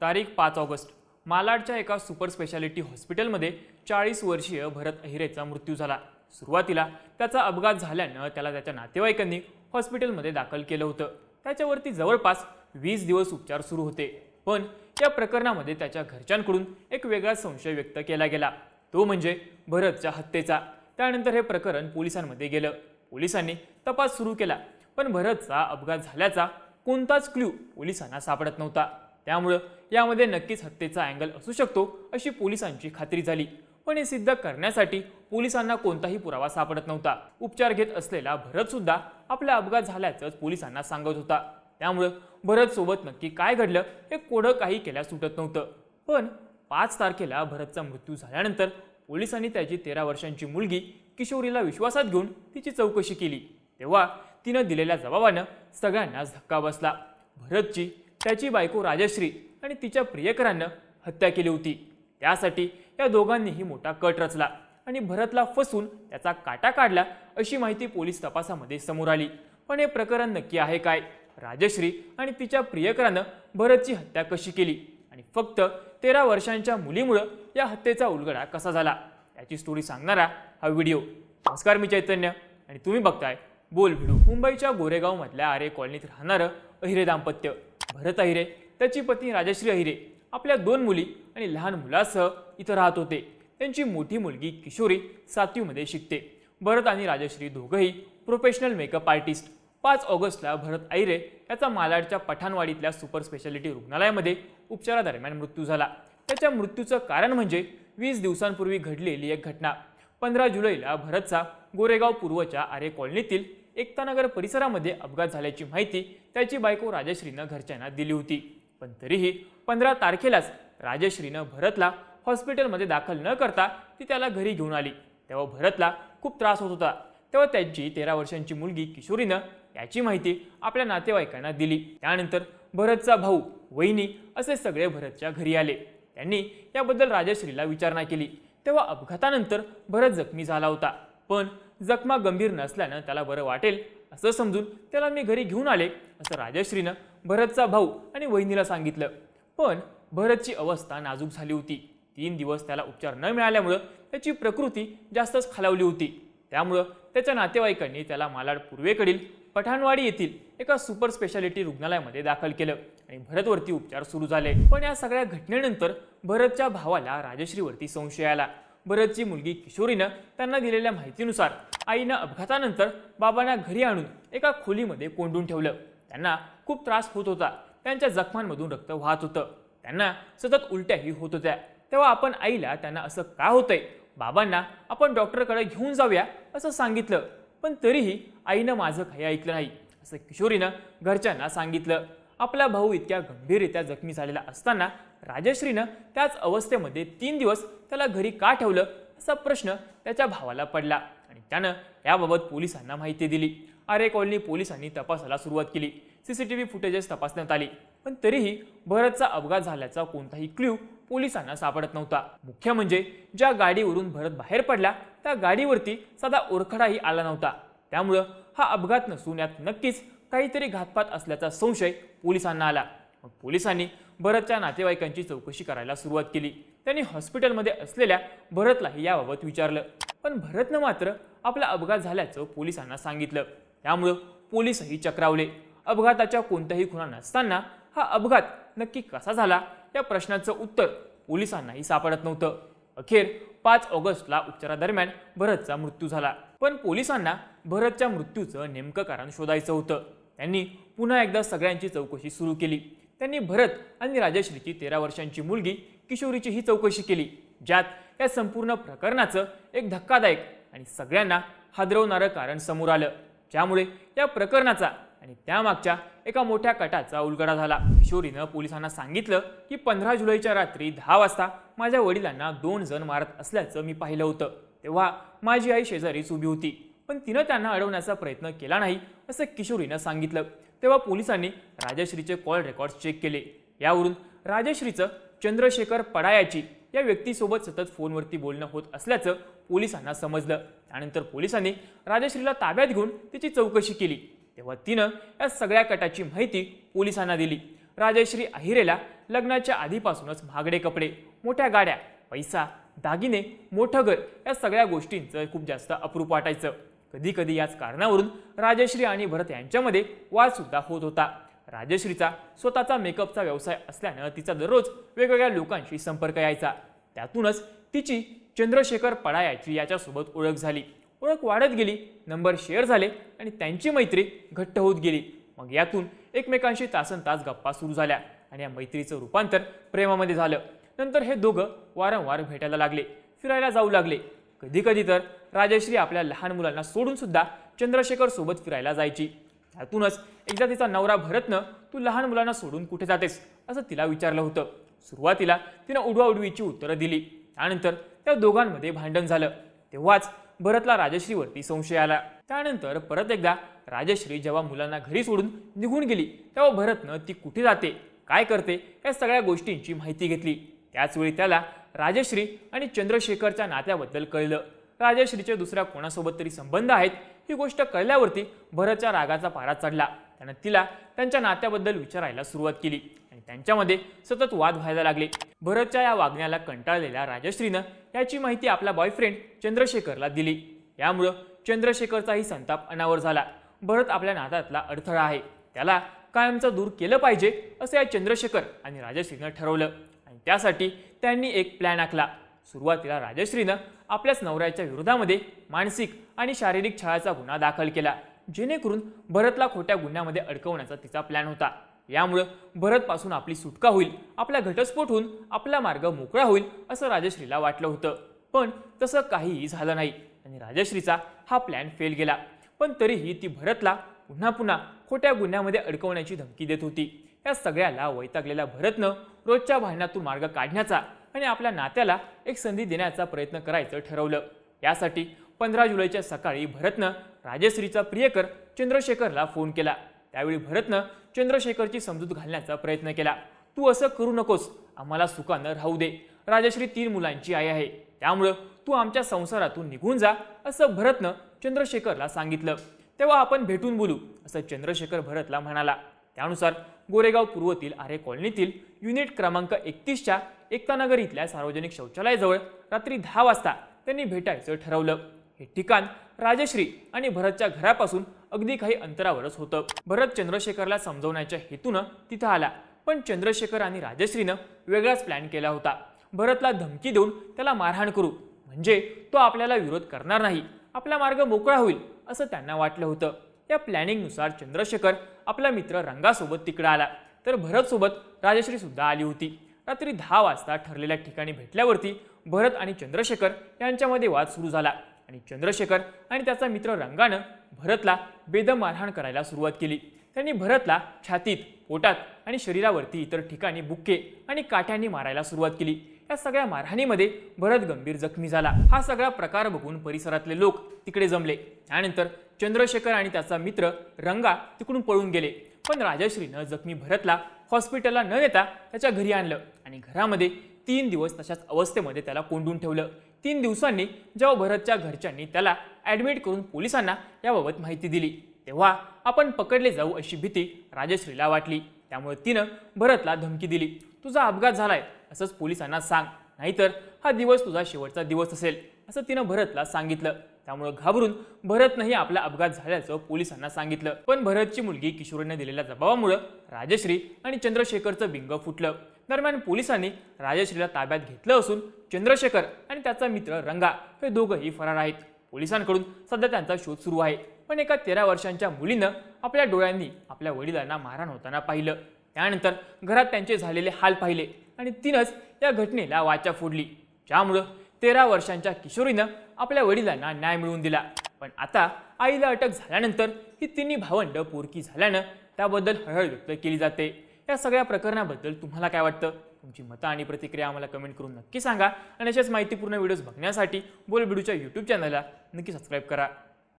तारीख पाच ऑगस्ट. मालाडच्या एका सुपर स्पेशालिटी हॉस्पिटलमध्ये चाळीस वर्षीय भरत अहिरेचा मृत्यू झाला. सुरुवातीला त्याचा अपघात झाल्यानं त्याला त्याच्या नातेवाईकांनी हॉस्पिटलमध्ये दाखल केलं होतं. त्याच्यावरती जवळपास वीस दिवस उपचार सुरू होते. पण या प्रकरणामध्ये त्याच्या घरच्यांकडून एक वेगळा संशय व्यक्त केला गेला. तो म्हणजे भरतच्या हत्येचा. त्यानंतर हे प्रकरण पोलिसांमध्ये गेलं. पोलिसांनी तपास सुरू केला पण भरतचा अपघात झाल्याचा कोणताच क्ल्यू पोलिसांना सापडत नव्हता. त्यामुळं यामध्ये नक्कीच हत्येचा अँगल असू शकतो अशी पोलिसांची खात्री झाली. पण हे सिद्ध करण्यासाठी पोलिसांना कोणताही पुरावा सापडत नव्हता. उपचार घेत असलेला भरत सुद्धा आपला अपघात झाल्याचंच पोलिसांना सांगत होता. त्यामुळं भरत सोबत नक्की काय घडलं हे कोडं काही केल्या सुटत नव्हतं. पण पाच तारखेला भरतचा मृत्यू झाल्यानंतर पोलिसांनी त्याची तेरा वर्षांची मुलगी किशोरीला विश्वासात घेऊन तिची चौकशी केली. तेव्हा तिनं दिलेल्या जबाबानं सगळ्यांनाच धक्का बसला. भरतची त्याची बायको राजश्री आणि तिच्या प्रियकरानं हत्या केली होती. त्यासाठी या दोघांनीही मोठा कट रचला आणि भरतला फसून त्याचा काटा काढला अशी माहिती पोलीस तपासामध्ये समोर आली. पण हे प्रकरण नक्की आहे काय? राजश्री आणि तिच्या प्रियकरानं भरतची हत्या कशी केली? आणि फक्त तेरा वर्षांच्या मुलीमुळं या हत्येचा उलगडा कसा झाला? याची स्टोरी सांगणारा हा व्हिडिओ. नमस्कार मी चैतन्य आणि तुम्ही बघताय बोल व्हिडिओ मुंबईच्या गोरेगावमधल्या आरे कॉलनीत राहणारं अहिरे दाम्पत्य. भरत अहिरे त्याची पत्नी राजश्री अहिरे आपल्या दोन मुली आणि लहान मुलासह इथं राहत होते. त्यांची मोठी मुलगी किशोरी सातवीमध्ये शिकते. भरत आणि राजश्री दोघंही प्रोफेशनल मेकअप आर्टिस्ट पाच ऑगस्टला भरत ऐरे याचा मालाडच्या पठाणवाडीतल्या सुपर स्पेशालिटी रुग्णालयामध्ये उपचारादरम्यान मृत्यू झाला. त्याच्या मृत्यूचं कारण म्हणजे वीस दिवसांपूर्वी घडलेली एक घटना. पंधरा जुलैला भरतचा गोरेगाव पूर्वच्या आरे कॉलनीतील एकतानगर परिसरामध्ये अपघात झाल्याची माहिती त्याची बायको राजश्रीनं घरच्यांना दिली होती. पण तरीही पंधरा तारखेलाच राजश्रीनं भरतला हॉस्पिटलमध्ये दाखल न करता ती त्याला घरी घेऊन आली. तेव्हा भरतला खूप त्रास होत होता. तेव्हा त्यांची तेरा वर्षांची मुलगी किशोरीनं याची माहिती आपल्या नातेवाईकांना दिली. त्यानंतर भरतचा भाऊ वहिनी असे सगळे भरतच्या घरी आले. त्यांनी याबद्दल राजश्रीला विचारणा केली. तेव्हा अपघातानंतर भरत जखमी झाला होता. पण जखमा गंभीर नसल्यानं त्याला बरं वाटेल असं समजून त्याला मी घरी घेऊन आले असं राजश्रीनं भरतचा भाऊ आणि वहिनीला सांगितलं. पण भरतची अवस्था नाजूक झाली होती. तीन दिवस त्याला उपचार न मिळाल्यामुळं त्याची प्रकृती जास्तच खालावली होती. त्यामुळं त्याच्या नातेवाईकांनी त्याला मालाड पूर्वेकडील पठाणवाडी येथील एका सुपर स्पेशालिटी रुग्णालयामध्ये दाखल केलं आणि भरतवरती उपचार सुरू झाले. पण या सगळ्या घटनेनंतर भरतच्या भावाला राजश्रीवरती संशय आला. बरतची मुलगी किशोरीनं त्यांना दिलेल्या माहितीनुसार आईनं अपघातानंतर बाबांना घरी आणून एका खोलीमध्ये कोंडून ठेवलं. त्यांना खूप त्रास होत होता. त्यांच्या जखमांमधून रक्त वाहत होतं. त्यांना सतत उलट्याही होत होत्या. तेव्हा आपण आईला त्यांना असं का होतंय? बाबांना आपण डॉक्टरकडे घेऊन जाऊया असं सांगितलं. पण तरीही आईनं माझं काही ऐकलं नाही असं किशोरीनं घरच्यांना सांगितलं. आपला भाऊ इतक्या गंभीररित्या जखमी झालेला असताना राजश्रीनं त्याच अवस्थेमध्ये तीन दिवस त्याला घरी का ठेवलं असा प्रश्न त्याच्या भावाला पडला. आणि त्यानं याबाबत पोलिसांना माहिती दिली. आरे कॉलनी पोलिसांनी तपासाला सुरुवात केली. C C T V footages तपासण्यात आली. पण तरीही भरतचा अपघात झाल्याचा कोणताही क्ल्यू पोलिसांना सापडत नव्हता. मुख्य म्हणजे ज्या गाडीवरून भरत बाहेर पडला त्या गाडीवरती साधा ओरखडाही आला नव्हता. त्यामुळं हा अपघात नसून यात नक्कीच काहीतरी घातपात असल्याचा संशय पोलिसांना आला. मग पोलिसांनी भरतच्या नातेवाईकांची चौकशी करायला सुरुवात केली. त्यांनी हॉस्पिटलमध्ये असलेल्या भरतलाही याबाबत विचारलं. पण भरतनं मात्र आपला अपघात झाल्याचं पोलिसांना सांगितलं. त्यामुळं पोलीसही चक्रावले. अपघाताच्या कोणत्याही खुणा नसताना हा अपघात नक्की कसा झाला या प्रश्नाचं उत्तर पोलिसांनाही सापडत नव्हतं. अखेर पाच ऑगस्टला उपचारादरम्यान भरतचा मृत्यू झाला. पण पोलिसांना भरतच्या मृत्यूचं नेमकं कारण शोधायचं होतं. त्यांनी पुन्हा एकदा सगळ्यांची चौकशी सुरू केली. त्यांनी भरत आणि राजश्रीची तेरा वर्षांची मुलगी किशोरीची ही चौकशी केली ज्यात या संपूर्ण प्रकरणाचं एक धक्कादायक आणि सगळ्यांना हादरवणारं कारण समोर आलं. ज्यामुळे या प्रकरणाचा आणि त्यामागच्या एका मोठ्या कटाचा उलगडा झाला. किशोरीनं पोलिसांना सांगितलं की पंधरा जुलैच्या रात्री दहा वाजता माझ्या वडिलांना दोन जण मारत असल्याचं मी पाहिलं होतं. तेव्हा माझी आई शेजारीच उभी होती पण तिनं त्यांना अडवण्याचा प्रयत्न केला नाही असं किशोरीनं सांगितलं. तेव्हा पोलिसांनी राजश्रीचे कॉल रेकॉर्ड्स चेक केले. यावरून राजश्रीचं चंद्रशेखर पडायाची या व्यक्तीसोबत सतत फोनवरती बोलणं होत असल्याचं पोलिसांना समजलं. त्यानंतर पोलिसांनी राजश्रीला ताब्यात घेऊन तिची चौकशी केली. तेव्हा तिनं या सगळ्या कटाची माहिती पोलिसांना दिली. राजश्री अहिरेला लग्नाच्या आधीपासूनच महागडे कपडे मोठ्या गाड्या पैसा दागिने मोठं घर या सगळ्या गोष्टींचं खूप जास्त अप्रूप वाटायचं. कधी कधी याच कारणावरून राजश्री आणि भरत यांच्यामध्ये वादसुद्धा होत होता. राजश्रीचा स्वतःचा मेकअपचा व्यवसाय असल्यानं तिचा दररोज वेगवेगळ्या लोकांशी संपर्क यायचा. त्यातूनच तिची चंद्रशेखर पडायाची याच्यासोबत ओळख झाली. ओळख वाढत गेली नंबर शेअर झाले आणि त्यांची मैत्री घट्ट होत गेली. मग यातून एकमेकांशी तासन तास गप्पा सुरू झाल्या आणि या मैत्रीचं रूपांतर प्रेमामध्ये झालं. नंतर हे दोघं वारंवार भेटायला लागले फिरायला जाऊ लागले. कधी कधी तर राजश्री आपल्या लहान मुलांना सोडून सुद्धा चंद्रशेखर सोबत फिरायला जायची. त्यातूनच एकदा तिचा नवरा भरतनं तू लहान मुलांना सोडून कुठे जातेस? असं तिला विचारलं होतं. सुरुवातीला तिनं उडवाउडवीची उत्तरं दिली. त्यानंतर त्या दोघांमध्ये भांडण झालं. तेव्हाच भरतला राजश्रीवरती संशय आला. त्यानंतर परत एकदा राजश्री जेव्हा मुलांना घरी सोडून निघून गेली तेव्हा भरतनं ती कुठे जाते काय करते या सगळ्या गोष्टींची माहिती घेतली. त्याचवेळी त्याला राजश्री आणि चंद्रशेखरच्या नात्याबद्दल कळलं. राजश्रीचे दुसऱ्या कोणासोबत तरी संबंध आहेत ही गोष्ट कळल्यावरती भरतच्या रागाचा पारा चढला. त्यानं तिला त्यांच्या नात्याबद्दल विचारायला सुरुवात केली आणि त्यांच्यामध्ये सतत वाद व्हायला लागले. भरतच्या या वागण्याला कंटाळलेल्या राजश्रीनं याची माहिती आपला बॉयफ्रेंड चंद्रशेखरला दिली. यामुळं चंद्रशेखरचाही संताप अनावर झाला. भरत आपल्या नात्यातला अडथळा आहे. त्याला कायमचं दूर केलं पाहिजे असं या चंद्रशेखर आणि राजश्रीनं ठरवलं. आणि त्यासाठी त्यांनी एक प्लॅन आखला. सुरुवातीला राजश्रीनं आपल्याच नवऱ्याच्या विरोधामध्ये मानसिक आणि शारीरिक छळाचा गुन्हा दाखल केला जेणेकरून भरतला खोट्या गुन्ह्यामध्ये अडकवण्याचा तिचा प्लॅन होता. यामुळं भरतपासून आपली सुटका होईल आपला घटस्फोट होऊन आपला मार्ग मोकळा होईल असं राजश्रीला वाटलं होतं. पण तसं काहीही झालं नाही आणि राजश्रीचा हा प्लॅन फेल गेला. पण तरीही ती भरतला पुन्हा पुन्हा खोट्या गुन्ह्यामध्ये अडकवण्याची धमकी देत होती. या सगळ्याला वैतागलेल्या भरतनं रोजच्या भांडणातून मार्ग काढण्याचा आणि आपल्या नात्याला एक संधी देण्याचा प्रयत्न करायचं ठरवलं. यासाठी पंधरा जुलैच्या सकाळी भरतनं राजश्रीचा प्रियकर चंद्रशेखरला फोन केला. त्यावेळी भरतनं चंद्रशेखरची समजूत घालण्याचा प्रयत्न केला. तू असं करू नकोस आम्हाला सुखानं राहू दे. राजश्री तीन मुलांची आई आहे. त्यामुळं तू आमच्या संसारातून निघून जा असं भरतनं चंद्रशेखरला सांगितलं. तेव्हा आपण भेटून बोलू असं चंद्रशेखर भरतला म्हणाला. त्यानुसार गोरेगाव पूर्वतील आरे कॉलनीतील युनिट क्रमांक एकतीसच्या एकतानगर इथल्या सार्वजनिक शौचालयाजवळ रात्री दहा वाजता त्यांनी भेटायचं ठरवलं. हे ठिकाण राजश्री आणि भरतच्या घरापासून अगदी काही अंतरावरच होतं. भरत चंद्रशेखरला समजवण्याच्या हेतूनं तिथं आला. पण चंद्रशेखर आणि राजश्रीनं वेगळाच प्लॅन केला होता. भरतला धमकी देऊन त्याला मारहाण करू. म्हणजे तो आपल्याला विरोध करणार नाही. आपला मार्ग मोकळा होईल असं त्यांना वाटलं होतं. या प्लॅनिंगनुसार चंद्रशेखर आपला मित्र रंगासोबत तिकडं आला. तर भरतसोबत राजश्रीसुद्धा आली होती. रात्री दहा वाजता ठरलेल्या ठिकाणी भेटल्यावरती भरत आणि चंद्रशेखर यांच्यामध्ये वाद सुरू झाला. आणि चंद्रशेखर आणि त्याचा मित्र रंगानं भरतला बेदम मारहाण करायला सुरुवात केली. त्यांनी भरतला छातीत पोटात आणि शरीरावरती इतर ठिकाणी बुक्के आणि काठ्यांनी मारायला सुरुवात केली. या सगळ्या मारहाणीमध्ये भरत गंभीर जखमी झाला. हा सगळा प्रकार बघून परिसरातले लोक तिकडे जमले. त्यानंतर चंद्रशेखर आणि त्याचा मित्र रंगा तिकडून पळून गेले. पण राजश्रीनं जखमी भरतला हॉस्पिटलला न नेता त्याच्या घरी आणलं आणि घरामध्ये तीन दिवस तशाच अवस्थेमध्ये त्याला कोंडून ठेवलं. तीन दिवसांनी जेव्हा भरतच्या घरच्यांनी त्याला ॲडमिट करून पोलिसांना याबाबत माहिती दिली तेव्हा आपण पकडले जाऊ अशी भीती राजश्रीला वाटली. त्यामुळे तिनं भरतला धमकी दिली. तुझा अपघात झालाय असंच पोलिसांना सांग. नाहीतर हा दिवस तुझा शेवटचा दिवस असेल असं तिनं भरतला सांगितलं. त्यामुळे घाबरून भरतनंही आपला अपघात झाल्याचं पोलिसांना सांगितलं. पण भरतची मुलगी किशोरीने दिलेल्या जबाबामुळं राजश्री आणि चंद्रशेखरचं बिंग फुटलं. दरम्यान पोलिसांनी राजश्रीला ताब्यात घेतलं असून चंद्रशेखर आणि त्याचा मित्र रंगा हे दोघंही फरार आहेत. पोलिसांकडून सध्या त्यांचा शोध सुरू आहे. पण एका तेरा वर्षांच्या मुलीनं आपल्या डोळ्यांनी आपल्या वडिलांना मारहाण होताना पाहिलं. त्यानंतर घरात त्यांचे झालेले हाल पाहिले आणि तिनंच या घटनेला वाचा फोडली. ज्यामुळं तेरा वर्षांच्या किशोरीनं आपल्या वडिलांना न्याय मिळवून दिला. पण आता आईला अटक झाल्यानंतर ही तिन्ही भावंड पोरकी झाल्यानं त्याबद्दल हळहळ व्यक्त केली जाते. या सगळ्या प्रकरणाबद्दल तुम्हाला काय वाटतं? तुमची मतं आणि प्रतिक्रिया आम्हाला कमेंट करून नक्की सांगा आणि अशाच माहितीपूर्ण व्हिडिओज बघण्यासाठी बोलबिडूच्या यूट्यूब चॅनलला नक्की सबस्क्राईब करा.